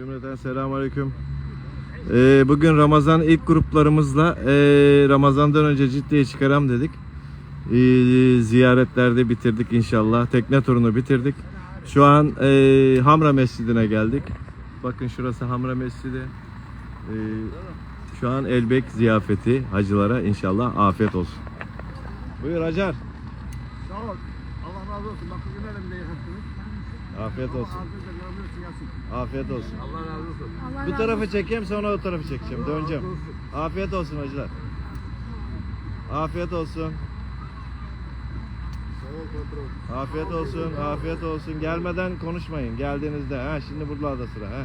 Cümleten selamünaleyküm. Ee, bugün Ramazan ilk gruplarımızla ee, Ramazan'dan önce ciddiye çıkaram dedik. Ee, ziyaretlerde bitirdik inşallah. Tekne turunu bitirdik. Şu an ee, Hamra Mescidi'ne geldik. Bakın şurası Hamra Mescidi. Ee, şu an Elbek ziyafeti hacılara inşallah afiyet olsun. Buyur Hacer. Sağ ol. Allah razı olsun. Bak bugün elimde. Afiyet olsun. Afiyet olsun. Allah razı olsun. Bu tarafı çekeyim sonra o tarafı çekeceğim. Döneceğim. Allah razı olsun. Afiyet olsun hacılar. Afiyet olsun. Sağ ol patron. Afiyet olsun. Afiyet olsun. Gelmeden konuşmayın. Geldiğinizde. Ha şimdi buralarda sıra. Ha.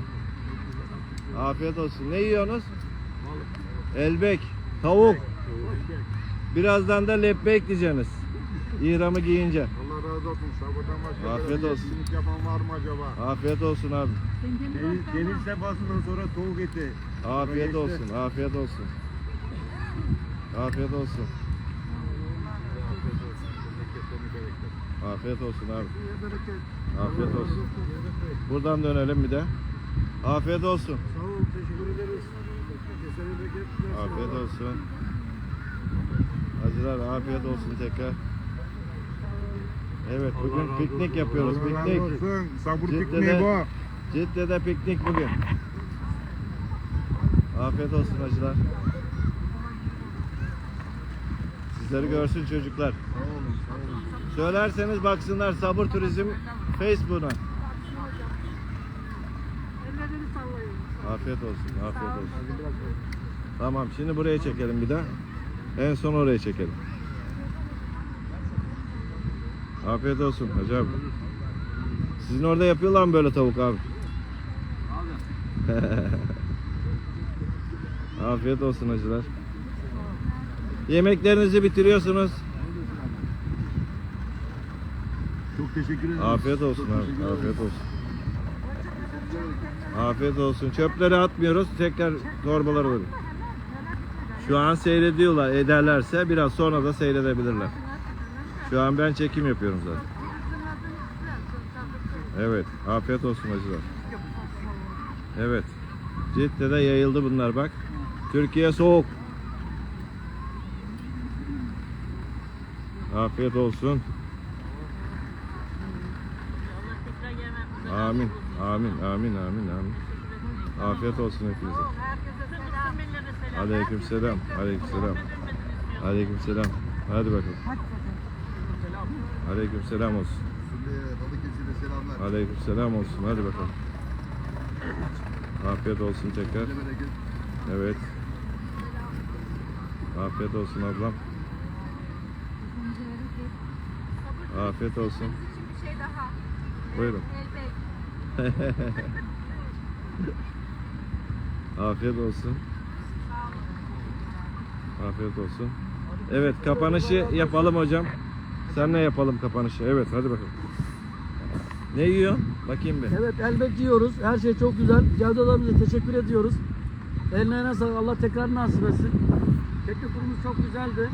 Afiyet olsun. Ne yiyorsunuz? Elbek. Tavuk. Birazdan da lebbek diyeceksiniz. İhramı giyince. Razı olsun. Sabırdan başka Afiyet olsun. etkinlik yapan var mı acaba? Afiyet olsun abi. Deniz, deniz sefasından sonra tavuk eti. Afiyet Geçti. olsun. Afiyet olsun. Afiyet olsun. Afiyet olsun abi. Afiyet olsun. Buradan dönelim bir de. Afiyet olsun. Sağ ol. Teşekkür ederiz. Kesene bereket versin. Afiyet olsun. Hacılar afiyet olsun tekrar. Evet bugün piknik yapıyoruz. Allah Piknik. olsun. Sabır Cidden pikniği bu. Cidde'de piknik bugün. Afiyet olsun hacılar. Sizleri görsün çocuklar. Söylerseniz baksınlar Sabır Turizm Facebook'una. Ellerini sallayın. Afiyet olsun, afiyet olsun. Tamam, şimdi buraya çekelim bir daha. En son oraya çekelim. Afiyet olsun hacı abi. Sizin orada yapıyorlar mı böyle tavuk abi? afiyet olsun hacılar. Yemeklerinizi bitiriyorsunuz. Çok teşekkür ederim. Afiyet olsun abi, afiyet olsun. Afiyet olsun. Çöpleri atmıyoruz. Tekrar torbalara koyuyoruz. Şu an seyrediyorlar. Ederlerse biraz sonra da seyredebilirler. Şu an ben çekim yapıyorum zaten. Evet. Afiyet olsun hacılar. Evet. Cidde'de yayıldı bunlar bak. Türkiye soğuk. Afiyet olsun. Amin. Amin. Amin. Amin. Amin. Afiyet olsun hepinize. Aleyküm selam. Aleyküm selam. Aleyküm selam. Hadi bakalım. Aleyküm selam olsun. Balıkesir'e selamlar. Aleyküm selam olsun. Hadi bakalım. Afiyet olsun tekrar. Evet. Afiyet olsun ablam. Afiyet olsun. Bir şey daha. Buyurun. Afiyet olsun. Afiyet olsun. Evet kapanışı yapalım hocam. Sen ne yapalım kapanışı? Evet hadi bakalım. Ne yiyorsun? Bakayım bir. Evet elbet yiyoruz. Her şey çok güzel. Cevdet abimize teşekkür ediyoruz. Eline sağlık. Allah tekrar nasip etsin. Tekne turumuz çok güzeldi.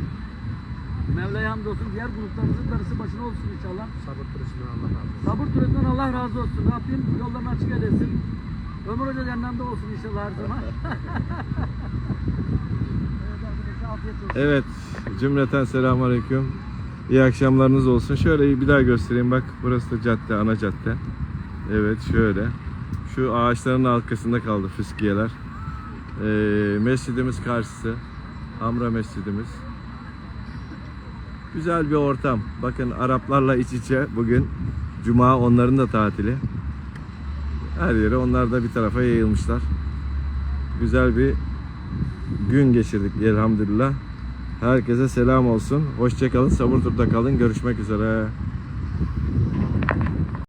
Mevla'ya hamdolsun. Diğer gruplarımızın darısı başına olsun inşallah. Sabır turizmi Allah razı olsun. Sabır turizmden Allah razı olsun. Rabbim yollarını açık eylesin. Ömür Hoca yanlarında olsun inşallah her zaman. evet arkadaşlar afiyet olsun. İyi akşamlarınız olsun. Şöyle bir daha göstereyim bak. Burası da cadde, ana cadde. Evet şöyle. Şu ağaçların arkasında kaldı fıskiyeler. Ee, mescidimiz karşısı. Hamra mescidimiz. Güzel bir ortam. Bakın Araplarla iç içe bugün. Cuma onların da tatili. Her yere onlar da bir tarafa yayılmışlar. Güzel bir gün geçirdik elhamdülillah. Herkese selam olsun. Hoşçakalın. Sabır turda kalın. Görüşmek üzere.